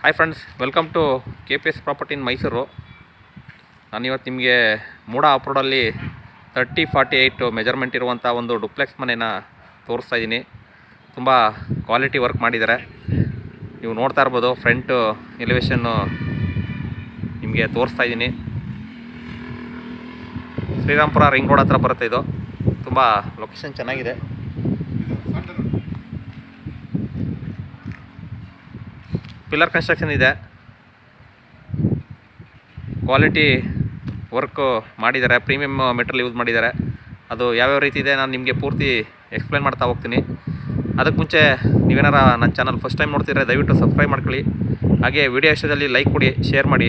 Hi friends welcome to K P S property in Mysuru ನಾನಿವತ್ತು ನಿಮಗೆ ಮೂಡ ಅಪ್ರೋಡಲ್ಲಿ thirty forty eight measurement ಇರುವಂಥ ಒಂದು ಡುಪ್ಲೆಕ್ಸ್ ಮನೇನ ತೋರಿಸ್ತಾ ಇದ್ದೀನಿ. ತುಂಬ ಕ್ವಾಲಿಟಿ ವರ್ಕ್ ಮಾಡಿದ್ದಾರೆ. ನೀವು ನೋಡ್ತಾ ಇರ್ಬೋದು ಫ್ರಂಟ್ ಎಲಿವೇಶನ್ನು ನಿಮಗೆ ತೋರಿಸ್ತಾ ಇದ್ದೀನಿ. ಶ್ರೀರಾಮ್ಪುರ ರಿಂಗ್ ರೋಡ್ ಹತ್ರ ಬರುತ್ತೆ ಇದು. ತುಂಬ ಲೊಕೇಶನ್ ಚೆನ್ನಾಗಿದೆ. ಪಿಲ್ಲರ್ ಕನ್ಸ್ಟ್ರಕ್ಷನ್ ಇದೆ. ಕ್ವಾಲಿಟಿ ವರ್ಕು ಮಾಡಿದ್ದಾರೆ ಪ್ರೀಮಿಯಮ್ ಮೆಟೀರಿಯಲ್ ಯೂಸ್ ಮಾಡಿದ್ದಾರೆ. ಅದು ಯಾವ್ಯಾವ ರೀತಿ ಇದೆ ನಾನು ನಿಮಗೆ ಪೂರ್ತಿ ಎಕ್ಸ್ಪ್ಲೈನ್ ಮಾಡ್ತಾ ಹೋಗ್ತೀನಿ. ಅದಕ್ಕೆ ಮುಂಚೆ ನೀವೇನಾರ ನನ್ನ ಚಾನಲ್ ಫಸ್ಟ್ ಟೈಮ್ ನೋಡ್ತಿದ್ರೆ ದಯವಿಟ್ಟು ಸಬ್ಸ್ಕ್ರೈಬ್ ಮಾಡ್ಕೊಳ್ಳಿ. ಹಾಗೆ ವಿಡಿಯೋ ಇಷ್ಟದಲ್ಲಿ ಲೈಕ್ ಕೊಡಿ, ಶೇರ್ ಮಾಡಿ.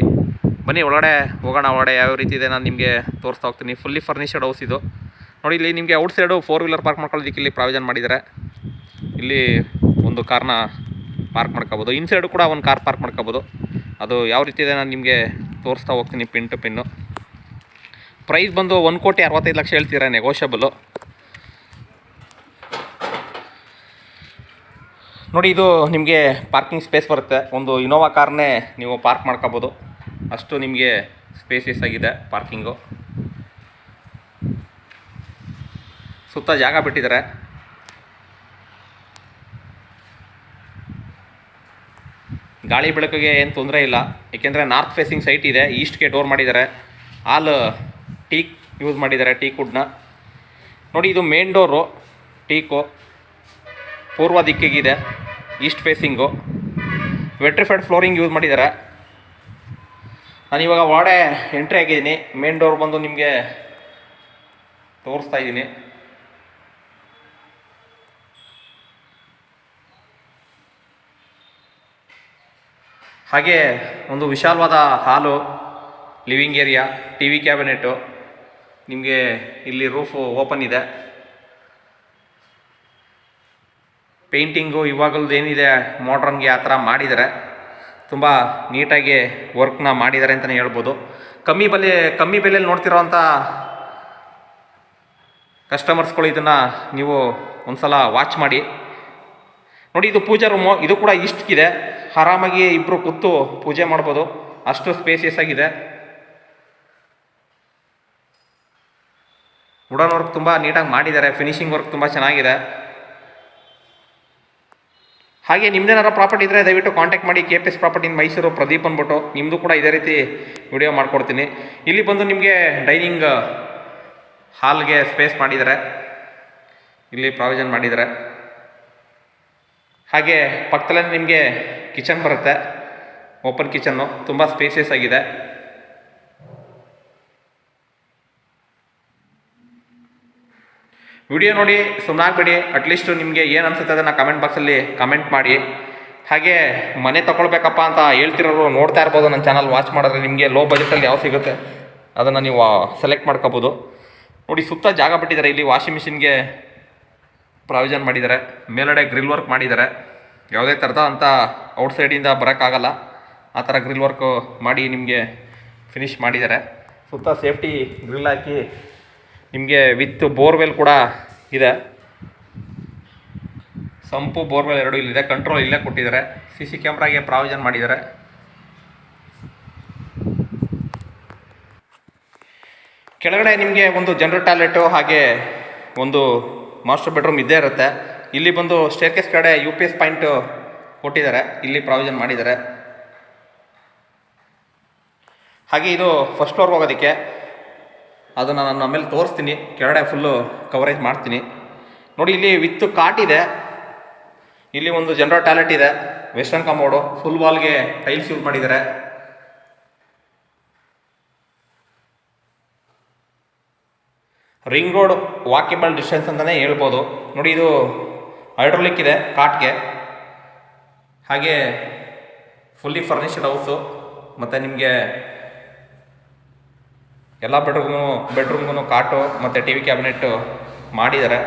ಬನ್ನಿ, ಒಳಗಡೆ ಹೋಗೋಣ, ಒಳಗಡೆ ಯಾವ ರೀತಿ ಇದೆ ನಾನು ನಿಮಗೆ ತೋರಿಸ್ತಾ ಹೋಗ್ತೀನಿ. ಫುಲ್ಲಿ ಫರ್ನಿಷಡ್ ಹೌಸ್ ಇದು. ನೋಡಿ, ಇಲ್ಲಿ ನಿಮಗೆ out side four wheeler park ಮಾಡ್ಕೊಳ್ಳೋದಕ್ಕೆ ಇಲ್ಲಿ ಪ್ರಾವಿಷನ್ ಮಾಡಿದ್ದಾರೆ. ಇಲ್ಲಿ ಒಂದು ಕಾರ್ನ ಪಾರ್ಕ್ ಮಾಡ್ಕೋಬೋದು. ಇನ್ಸೈಡು ಕೂಡ ಒಂದು ಕಾರ್ ಪಾರ್ಕ್ ಮಾಡ್ಕೋಬೋದು. ಅದು ಯಾವ ರೀತಿ ಇದೆ ನಾನು ನಿಮಗೆ ತೋರಿಸ್ತಾ ಹೋಗ್ತೀನಿ ಪಿನ್ ಟು ಪಿನ್ನು ಪ್ರೈಸ್ ಬಂದು ಒಂದು ಕೋಟಿ ಅರವತ್ತೈದು ಲಕ್ಷ ಹೇಳ್ತೀರಾ ನೆಗೋಷಿಯಬಲು ನೋಡಿ, ಇದು ನಿಮಗೆ ಪಾರ್ಕಿಂಗ್ ಸ್ಪೇಸ್ ಬರುತ್ತೆ. ಒಂದು ಇನೋವಾ ಕಾರ್ನೇ ನೀವು ಪಾರ್ಕ್ ಮಾಡ್ಕೋಬೋದು. ಅಷ್ಟು ನಿಮಗೆ ಸ್ಪೇಸಿಯಸ್ ಆಗಿದೆ ಪಾರ್ಕಿಂಗು ಸುತ್ತ ಜಾಗ ಬಿಟ್ಟಿದ್ದಾರೆ. ಗಾಳಿ ಬೆಳಕಿಗೆ ಏನು ತೊಂದರೆ ಇಲ್ಲ. ಏಕೆಂದರೆ ನಾರ್ತ್ ಫೇಸಿಂಗ್ ಸೈಟ್ ಇದೆ ಈಸ್ಟ್ಗೆ ಡೋರ್ ಮಾಡಿದ್ದಾರೆ. ಆಲ್ ಟೀಕ್ ಯೂಸ್ ಮಾಡಿದ್ದಾರೆ ಟೀಕ್ ವುಡ್ನ ನೋಡಿ, ಇದು ಮೇನ್ ಡೋರು ಟೀಕು ಪೂರ್ವ ದಿಕ್ಕಿಗಿದೆ east facing vitrified flooring use ಮಾಡಿದ್ದಾರೆ. ನಾನಿವಾಗ ವಾಡೆ ಎಂಟ್ರಿ ಆಗಿದ್ದೀನಿ. ಮೇನ್ ಡೋರ್ ಬಂದು ನಿಮಗೆ ತೋರಿಸ್ತಾ ಇದ್ದೀನಿ. ಹಾಗೆ ಒಂದು ವಿಶಾಲವಾದ hall living area T V cabinet ನಿಮಗೆ ಇಲ್ಲಿ ರೂಫು ಓಪನ್ ಇದೆ. ಪೇಂಟಿಂಗು ಇವಾಗಲದ್ದು ಏನಿದೆ ಮಾಡ್ರನ್ಗೆ ಆ ಥರ ಮಾಡಿದ್ದಾರೆ ತುಂಬ ನೀಟಾಗಿ ವರ್ಕ್ನ ಮಾಡಿದ್ದಾರೆ ಅಂತಲೇ ಹೇಳ್ಬೋದು. ಕಮ್ಮಿ ಬೆಲೆ, ಕಮ್ಮಿ ಬೆಲೆಯಲ್ಲಿ ನೋಡ್ತಿರೋವಂಥ ಕಸ್ಟಮರ್ಸ್ಗಳು ಇದನ್ನು ನೀವು ಒಂದು ಸಲ ವಾಚ್ ಮಾಡಿ. ನೋಡಿ ಇದು ಪೂಜಾ ರೂಮು ಇದು ಕೂಡ ಇಷ್ಟಕ್ಕಿದೆ ಆರಾಮಾಗಿ ಇಬ್ಬರು ಕೂತು ಪೂಜೆ ಮಾಡ್ಬೋದು. ಅಷ್ಟು ಸ್ಪೇಸಿಯಸ್ ಆಗಿದೆ. ವುಡನ್ ವರ್ಕ್ ತುಂಬ ನೀಟಾಗಿ ಮಾಡಿದ್ದಾರೆ. ಫಿನಿಶಿಂಗ್ ವರ್ಕ್ ತುಂಬ ಚೆನ್ನಾಗಿದೆ. ಹಾಗೆ ನಿಮ್ದೇನಾರ ಪ್ರಾಪರ್ಟಿ ಇದ್ದರೆ ದಯವಿಟ್ಟು ಕಾಂಟ್ಯಾಕ್ಟ್ ಮಾಡಿ K P S property Mysuru Pradeep ಅಂದ್ಬಿಟ್ಟು. ನಿಮ್ಮದು ಕೂಡ ಇದೇ ರೀತಿ ವಿಡಿಯೋ ಮಾಡ್ಕೊಡ್ತೀನಿ. ಇಲ್ಲಿ ಬಂದು ನಿಮಗೆ ಡೈನಿಂಗ್ ಹಾಲ್ಗೆ ಸ್ಪೇಸ್ ಮಾಡಿದ್ದಾರೆ. ಇಲ್ಲಿ ಪ್ರಾವಿಷನ್ ಮಾಡಿದ್ದಾರೆ. ಹಾಗೆ ಪಕ್ಕದಲ್ಲೇ ನಿಮಗೆ ಕಿಚನ್ ಬರುತ್ತೆ. ಓಪನ್ ಕಿಚನ್ನು ತುಂಬ ಸ್ಪೇಸಿಯಸ್ ಆಗಿದೆ. ವಿಡಿಯೋ ನೋಡಿ ಸುಮ್ಮನಾಗಬೇಡಿ ಅಟ್ಲೀಸ್ಟು ನಿಮಗೆ ಏನು ಅನಿಸುತ್ತೆ ಅದನ್ನು ಕಮೆಂಟ್ ಬಾಕ್ಸಲ್ಲಿ ಕಮೆಂಟ್ ಮಾಡಿ. ಹಾಗೆ ಮನೆ ತಗೊಳ್ಬೇಕಪ್ಪ ಅಂತ ಹೇಳ್ತಿರೋರು ನೋಡ್ತಾ ಇರ್ಬೋದು ನನ್ನ ಚಾನಲ್ ವಾಚ್ ಮಾಡಿದ್ರೆ ನಿಮಗೆ ಲೋ ಬಜೆಟಲ್ಲಿ ಯಾವ ಸಿಗುತ್ತೆ ಅದನ್ನು ನೀವು ಸೆಲೆಕ್ಟ್ ಮಾಡ್ಕೋಬೋದು. ನೋಡಿ ಸುತ್ತ ಜಾಗ ಬಿಟ್ಟಿದ್ದಾರೆ. ಇಲ್ಲಿ ವಾಷಿಂಗ್ ಮಿಷಿನ್ಗೆ ಪ್ರಾವಿಷನ್ ಮಾಡಿದ್ದಾರೆ. ಮೇಲಡೆ ಗ್ರಿಲ್ ವರ್ಕ್ ಮಾಡಿದ್ದಾರೆ. ಯಾವುದೇ ಥರದ ಅಂತ ಔಟ್ಸೈಡಿಂದ ಬರೋಕ್ಕಾಗಲ್ಲ. ಆ ಥರ ಗ್ರಿಲ್ ವರ್ಕು ಮಾಡಿ ನಿಮಗೆ ಫಿನಿಶ್ ಮಾಡಿದ್ದಾರೆ. ಸುತ್ತ ಸೇಫ್ಟಿ ಗ್ರಿಲ್ ಹಾಕಿ ನಿಮಗೆ ವಿತ್ ಬೋರ್ವೆಲ್ ಕೂಡ ಇದೆ. ಸಂಪು ಬೋರ್ವೆಲ್ ಎರಡು ಇಲ್ಲಿದೆ. ಕಂಟ್ರೋಲ್ ಇಲ್ಲೇ ಕೊಟ್ಟಿದ್ದಾರೆ. ಸಿ ಸಿ ಕ್ಯಾಮ್ರಾಗೆ ಪ್ರಾವಿಷನ್ ಮಾಡಿದ್ದಾರೆ. ಕೆಳಗಡೆ ನಿಮಗೆ ಒಂದು ಜನರಲ್ ಟಾಯ್ಲೆಟು ಹಾಗೆ ಒಂದು ಮಾಸ್ಟರ್ ಬೆಡ್ರೂಮ್ ಇದ್ದೇ ಇರುತ್ತೆ. ಇಲ್ಲಿ ಬಂದು ಸ್ಟೇರ್ಕೇಸ್ ಕಡೆ ಯು ಪಿ ಎಸ್ ಪಾಯಿಂಟು ಕೊಟ್ಟಿದ್ದಾರೆ. ಇಲ್ಲಿ ಪ್ರಾವಿಷನ್ ಮಾಡಿದ್ದಾರೆ. ಹಾಗೆ ಇದು ಫಸ್ಟ್ ಫ್ಲೋರ್ ಹೋಗೋದಕ್ಕೆ. ಅದನ್ನು ನಾನು ಆಮೇಲೆ ತೋರಿಸ್ತೀನಿ. ಕೆಳಗಡೆ ಫುಲ್ಲು ಕವರೇಜ್ ಮಾಡ್ತೀನಿ. ನೋಡಿ, ಇಲ್ಲಿ ವಿತ್ ಕಾಟ್ ಇದೆ. ಇಲ್ಲಿ ಒಂದು ಜನರಲ್ ಟಾಯ್ಲೆಟ್ ಇದೆ. ವೆಸ್ಟರ್ನ್ ಕಾಂಪೌಂಡು ಫುಲ್ ವಾಲ್ಗೆ ಟೈಲ್ಸ್ ಯೂಸ್ ಮಾಡಿದ್ದಾರೆ. ರಿಂಗ್ ರೋಡ್ ವಾಕೇಬಲ್ ಡಿಸ್ಟೆನ್ಸ್ ಅಂತಲೇ ಹೇಳ್ಬೋದು. ನೋಡಿ ಇದು ಹೈಡ್ರೋಲಿಕ್ ಇದೆ ಕಾಟ್ಗೆ. ಹಾಗೆ ಫುಲ್ಲಿ ಫರ್ನಿಷ್ಡ್ ಹೌಸು ಮತ್ತು ನಿಮಗೆ ಎಲ್ಲ ಬೆಡ್ರೂಮು ಬೆಡ್ರೂಮ್ಗೂ ಕಾಟು ಮತ್ತು ಟಿ ವಿ ಕ್ಯಾಬಿನೆಟ್ಟು ಮಾಡಿದ್ದಾರೆ.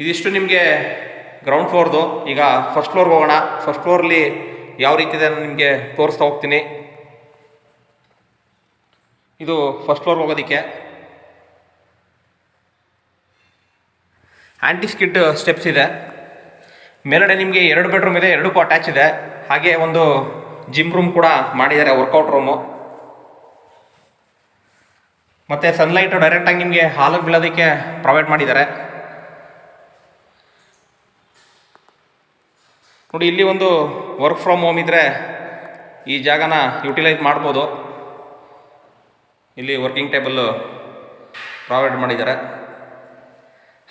ಇದಿಷ್ಟು ನಿಮಗೆ ಗ್ರೌಂಡ್ ಫ್ಲೋರ್ದು ಈಗ ಫಸ್ಟ್ ಫ್ಲೋರ್ಗೆ ಹೋಗೋಣ. ಫಸ್ಟ್ ಫ್ಲೋರ್ಲಿ ಯಾವ ರೀತಿ ಇದೆ ನಿಮಗೆ ತೋರಿಸ್ತಾ ಹೋಗ್ತೀನಿ. ಇದು ಫಸ್ಟ್ ಫ್ಲೋರ್ ಹೋಗೋದಕ್ಕೆ. ಆ್ಯಂಟಿ ಸ್ಕಿಡ್ ಸ್ಟೆಪ್ಸ್ ಇದೆ. ಮೇಲ್ಗಡೆ ನಿಮಗೆ ಎರಡು ಬೆಡ್ರೂಮ್ ಇದೆ ಎರಡಕ್ಕೂ ಅಟ್ಯಾಚ್ ಇದೆ. ಹಾಗೆ ಒಂದು ಜಿಮ್ ರೂಮ್ ಕೂಡ ಮಾಡಿದ್ದಾರೆ ವರ್ಕೌಟ್ ರೂಮು ಮತ್ತು ಸನ್ಲೈಟು ಡೈರೆಕ್ಟಾಗಿ ನಿಮಗೆ ಹಾಲಿಗೆ ಬೀಳೋದಕ್ಕೆ ಪ್ರೊವೈಡ್ ಮಾಡಿದ್ದಾರೆ. ನೋಡಿ, ಇಲ್ಲಿ ಒಂದು ವರ್ಕ್ ಫ್ರಮ್ ಹೋಮ್ ಇದ್ದರೆ ಈ ಜಾಗನ ಯುಟಿಲೈಸ್ ಮಾಡ್ಬೋದು. ಇಲ್ಲಿ ವರ್ಕಿಂಗ್ ಟೇಬಲ್ಲು ಪ್ರೊವೈಡ್ ಮಾಡಿದ್ದಾರೆ.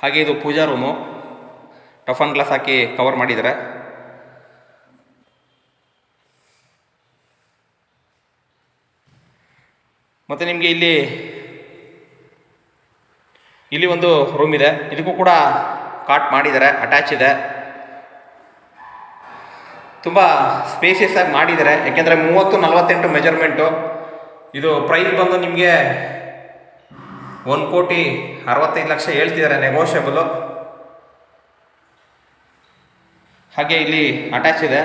ಹಾಗೆ ಇದು ಪೂಜಾ ರೂಮು ಟಫನ್ ಗ್ಲಾಸ್ ಹಾಕಿ ಕವರ್ ಮಾಡಿದ್ದಾರೆ. ಮತ್ತು ನಿಮಗೆ ಇಲ್ಲಿ ಇಲ್ಲಿ ಒಂದು ರೂಮ್ ಇದೆ. ಇದಕ್ಕೂ ಕೂಡ ಕಾಟ್ ಮಾಡಿದ್ದಾರೆ ಅಟ್ಯಾಚ್ ಇದೆ. ತುಂಬ ಸ್ಪೇಸಿಯಸ್ ಆಗಿ ಮಾಡಿದ್ದಾರೆ. ಯಾಕೆಂದರೆ ಮೂವತ್ತು, ನಲವತ್ತೆಂಟು ಮೆಜರ್ಮೆಂಟು ಇದು ಪ್ರೈಸ್ ಬಂದು ನಿಮಗೆ ಒಂದು ಕೋಟಿ ಅರವತ್ತೈದು ಲಕ್ಷ ಹೇಳ್ತಿದ್ದಾರೆ ನೆಗೋಷಿಯಬಲು ಹಾಗೆ ಇಲ್ಲಿ ಅಟ್ಯಾಚ್ ಇದೆ.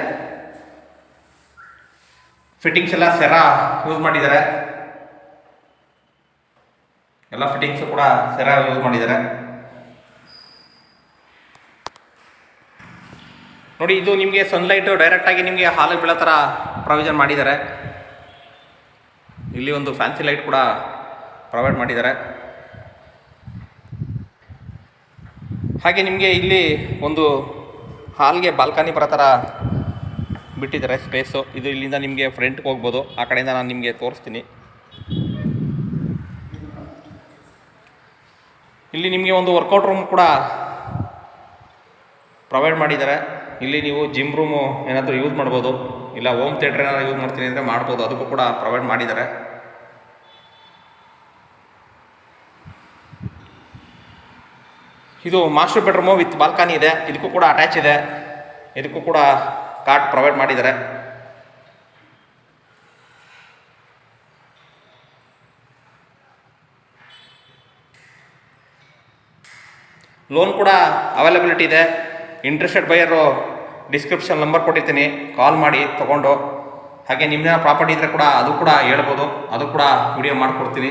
ಫಿಟ್ಟಿಂಗ್ಸ್ ಎಲ್ಲ ಸೆರಾ ಯೂಸ್ ಮಾಡಿದ್ದಾರೆ. ಎಲ್ಲ ಫಿಟ್ಟಿಂಗ್ಸು ಕೂಡ ಸೆರಾ ಯೂಸ್ ಮಾಡಿದ್ದಾರೆ. ನೋಡಿ, ಇದು ನಿಮಗೆ ಸನ್ಲೈಟು ಡೈರೆಕ್ಟಾಗಿ ನಿಮಗೆ ಹಾಲು ಬೀಳೋ ಥರ ಪ್ರೊವಿಷನ್ ಮಾಡಿದ್ದಾರೆ. ಇಲ್ಲಿ ಒಂದು ಫ್ಯಾನ್ಸಿ ಲೈಟ್ ಕೂಡ ಪ್ರೊವೈಡ್ ಮಾಡಿದ್ದಾರೆ. ಹಾಗೆ ನಿಮಗೆ ಇಲ್ಲಿ ಒಂದು ಹಾಲ್ಗೆ ಬಾಲ್ಕನಿ ಬರೋ ಥರ ಬಿಟ್ಟಿದ್ದಾರೆ ಸ್ಪೇಸು ಇದು ಇಲ್ಲಿಂದ ನಿಮಗೆ ಫ್ರಂಟ್ಗೆ ಹೋಗ್ಬೋದು. ಆ ಕಡೆಯಿಂದ ನಾನು ನಿಮಗೆ ತೋರಿಸ್ತೀನಿ. ಇಲ್ಲಿ ನಿಮಗೆ ಒಂದು ವರ್ಕೌಟ್ ರೂಮ್ ಕೂಡ ಪ್ರೊವೈಡ್ ಮಾಡಿದ್ದಾರೆ. ಇಲ್ಲಿ ನೀವು ಜಿಮ್ ರೂಮು ಏನಾದರೂ ಯೂಸ್ ಮಾಡ್ಬೋದು, ಇಲ್ಲ ಹೋಮ್ ಥಿಯೇಟ್ರ್ ಏನಾದರೂ ಯೂಸ್ ಮಾಡ್ತೀನಿ ಅಂದರೆ ಮಾಡ್ಬೋದು. ಅದಕ್ಕೂ ಕೂಡ ಪ್ರೊವೈಡ್ ಮಾಡಿದ್ದಾರೆ. ಇದು ಮಾಸ್ಟರ್ ಬೆಡ್ರೂಮು ವಿತ್ ಬಾಲ್ಕನಿ ಇದೆ. ಇದಕ್ಕೂ ಕೂಡ ಅಟ್ಯಾಚ್ ಇದೆ. ಇದಕ್ಕೂ ಕೂಡ ಕಾರ್ಟ್ ಪ್ರೊವೈಡ್ ಮಾಡಿದ್ದಾರೆ. ಲೋನ್ ಕೂಡ ಅವೈಲಬಿಲಿಟಿ ಇದೆ. ಇಂಟ್ರೆಸ್ಟೆಡ್ ಬೈಯರು ಡಿಸ್ಕ್ರಿಪ್ಷನ್ ನಂಬರ್ ಕೊಟ್ಟಿರ್ತೀನಿ. ಕಾಲ್ ಮಾಡಿ, ತೊಗೊಂಡು. ಹಾಗೆ ನಿಮ್ಮ ಪ್ರಾಪರ್ಟಿ ಇದ್ದರೆ ಕೂಡ ಅದು ಕೂಡ ಹೇಳ್ಬೋದು. ಅದು ಕೂಡ ವಿಡಿಯೋ ಮಾಡಿಕೊಡ್ತೀನಿ.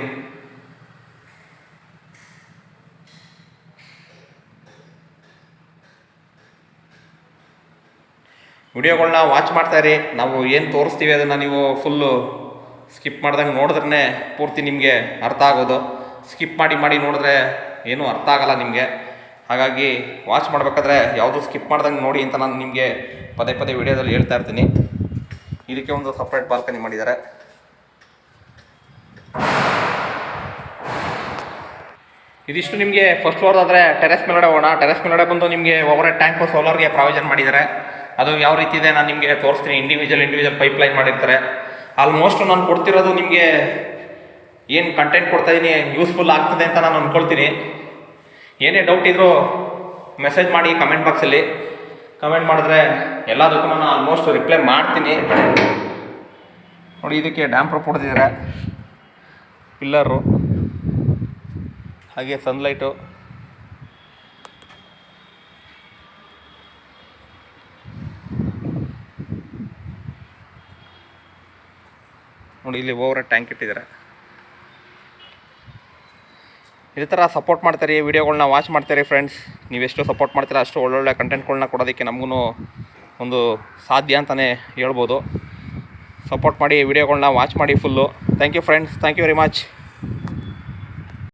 ವಿಡಿಯೋಗಳನ್ನ ವಾಚ್ ಮಾಡ್ತಾ ಇರಿ. ನಾವು ಏನು ತೋರಿಸ್ತೀವಿ ಅದನ್ನು ನೀವು ಫುಲ್ಲು ಸ್ಕಿಪ್ ಮಾಡ್ದಂಗೆ ನೋಡಿದ್ರೆ ಪೂರ್ತಿ ನಿಮಗೆ ಅರ್ಥ ಆಗೋದು. ಸ್ಕಿಪ್ ಮಾಡಿ ಮಾಡಿ ನೋಡಿದ್ರೆ ಏನೂ ಅರ್ಥ ಆಗಲ್ಲ ನಿಮಗೆ. ಹಾಗಾಗಿ ವಾಚ್ ಮಾಡಬೇಕಾದ್ರೆ ಯಾವುದು ಸ್ಕಿಪ್ ಮಾಡ್ದಂಗೆ ನೋಡಿ ಅಂತ ನಾನು ನಿಮಗೆ ಪದೇ ಪದೇ ವಿಡಿಯೋದಲ್ಲಿ ಹೇಳ್ತಾ ಇರ್ತೀನಿ. ಇದಕ್ಕೆ ಒಂದು ಸಪ್ರೇಟ್ ಬಾಲ್ಕನಿ ಮಾಡಿದ್ದಾರೆ. ಇದಿಷ್ಟು ನಿಮಗೆ ಫಸ್ಟ್ ಫ್ಲೋರ್ ಆದರೆ ಟೆರೆಸ್ ಮೇಲ್ಗಡೆ ಹೋಗೋಣ. ಟೆರೆಸ್ ಮೇಲ್ಗಡೆ ಬಂದು ನಿಮಗೆ ಓವರ್ ಟ್ಯಾಂಕು ಸೋಲಾರ್ಗೆ ಪ್ರಾವಿಷನ್ ಮಾಡಿದ್ದಾರೆ. ಅದು ಯಾವ ರೀತಿ ಇದೆ ನಾನು ನಿಮಗೆ ತೋರಿಸ್ತೀನಿ. ಇಂಡಿವಿಜುವಲ್ ಇಂಡಿವಿಜುವಲ್ ಪೈಪ್ಲೈನ್ ಮಾಡಿರ್ತಾರೆ. ಆಲ್ಮೋಸ್ಟ್ ನಾನು ಕೊಡ್ತಿರೋದು ನಿಮಗೆ ಏನು ಕಂಟೆಂಟ್ ಕೊಡ್ತಾ ಇದ್ದೀನಿ ಯೂಸ್ಫುಲ್ ಆಗ್ತದೆ ಅಂತ ನಾನು ಅಂದ್ಕೊಳ್ತೀನಿ ಏನೇ ಡೌಟ್ ಇದ್ದರೂ ಮೆಸೇಜ್ ಮಾಡಿ ಕಮೆಂಟ್ ಬಾಕ್ಸಲ್ಲಿ ಕಮೆಂಟ್ ಮಾಡಿದ್ರೆ ಎಲ್ಲದಕ್ಕೂ ನಾನು ಆಲ್ಮೋಸ್ಟ್ ರಿಪ್ಲೈ ಮಾಡ್ತೀನಿ. ನೋಡಿ, ಇದಕ್ಕೆ ಡ್ಯಾಮ್ ಕೊಡ್ತಿದ್ದಾರೆ ಪಿಲ್ಲರು ಹಾಗೆ ಸನ್ಲೈಟು ನೋಡಿ, ಇಲ್ಲಿ ಓವರ್ ಟ್ಯಾಂಕ್ ಇಟ್ಟಿದ್ದಾರೆ. ಇದೇ ಥರ ಸಪೋರ್ಟ್ ಮಾಡ್ತಾರೆ ವಿಡಿಯೋಗಳನ್ನ ವಾಚ್ ಮಾಡ್ತಾರೆ ಫ್ರೆಂಡ್ಸ್ ನೀವೆಷ್ಟು ಸಪೋರ್ಟ್ ಮಾಡ್ತೀರಾ, ಅಷ್ಟು ಒಳ್ಳೊಳ್ಳೆ ಕಂಟೆಂಟ್ಗಳನ್ನ ಕೊಡೋದಕ್ಕೆ ನಮಗೂ ಒಂದು ಸಾಧ್ಯ ಅಂತಲೇ ಹೇಳ್ಬೋದು. ಸಪೋರ್ಟ್ ಮಾಡಿ ವಿಡಿಯೋಗಳನ್ನ ವಾಚ್ ಮಾಡಿ full thank you friends thank you very much